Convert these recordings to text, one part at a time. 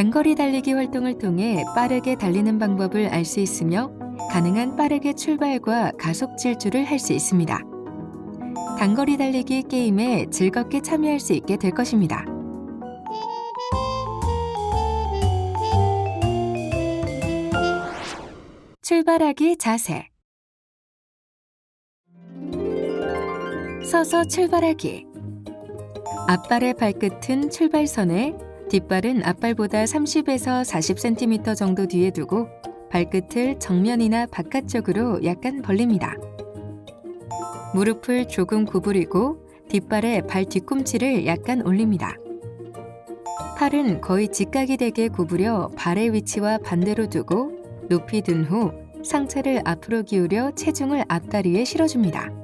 단거리 달리기 활동을 통해 빠르게 달리는 방법을 알 수 있으며 가능한 빠르게 출발과 가속 질주를 할 수 있습니다. 단거리 달리기 게임에 즐겁게 참여할 수 있게 될 것입니다. 출발하기 자세 서서 출발하기 앞발의 발끝은 출발선에 뒷발은 앞발보다 30에서 40cm 정도 뒤에 두고 발끝을 정면이나 바깥쪽으로 약간 벌립니다. 무릎을 조금 구부리고 뒷발에 발 뒤꿈치를 약간 올립니다. 팔은 거의 직각이 되게 구부려 발의 위치와 반대로 두고 높이 든 후 상체를 앞으로 기울여 체중을 앞다리에 실어줍니다.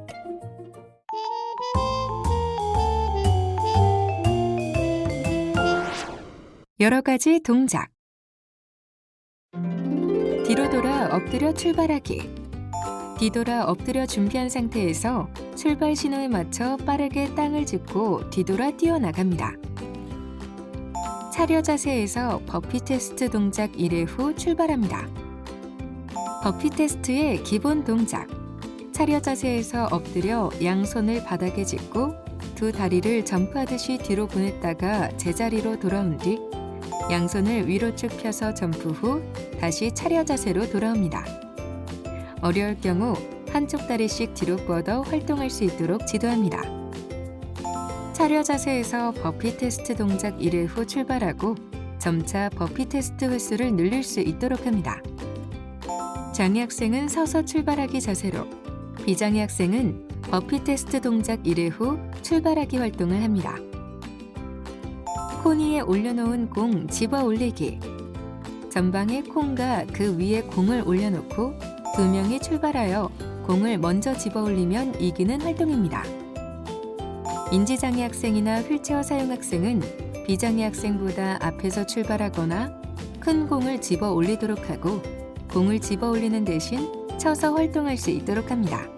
여러 가지 동작. 뒤로 돌아 엎드려 출발하기. 뒤돌아 엎드려 준비한 상태에서 출발 신호에 맞춰 빠르게 땅을 짚고 뒤돌아 뛰어나갑니다. 차려 자세에서 버피 테스트 동작 1회 후 출발합니다. 버피 테스트의 기본 동작. 차려 자세에서 엎드려 양손을 바닥에 짚고 두 다리를 점프하듯이 뒤로 보냈다가 제자리로 돌아온 뒤 양손을 위로 쭉 펴서 점프 후 다시 차려 자세로 돌아옵니다. 어려울 경우 한쪽 다리씩 뒤로 뻗어 활동할 수 있도록 지도합니다. 차려 자세에서 버피 테스트 동작 1회 후 출발하고 점차 버피 테스트 횟수를 늘릴 수 있도록 합니다. 장애 학생은 서서 출발하기 자세로, 비장애 학생은 버피 테스트 동작 1회 후 출발하기 활동을 합니다. 콘 위에 올려놓은 공 집어 올리기. 전방에 콘과 그 위에 공을 올려놓고 두 명이 출발하여 공을 먼저 집어 올리면 이기는 활동입니다. 인지장애 학생이나 휠체어 사용 학생은 비장애 학생보다 앞에서 출발하거나 큰 공을 집어 올리도록 하고 공을 집어 올리는 대신 쳐서 활동할 수 있도록 합니다.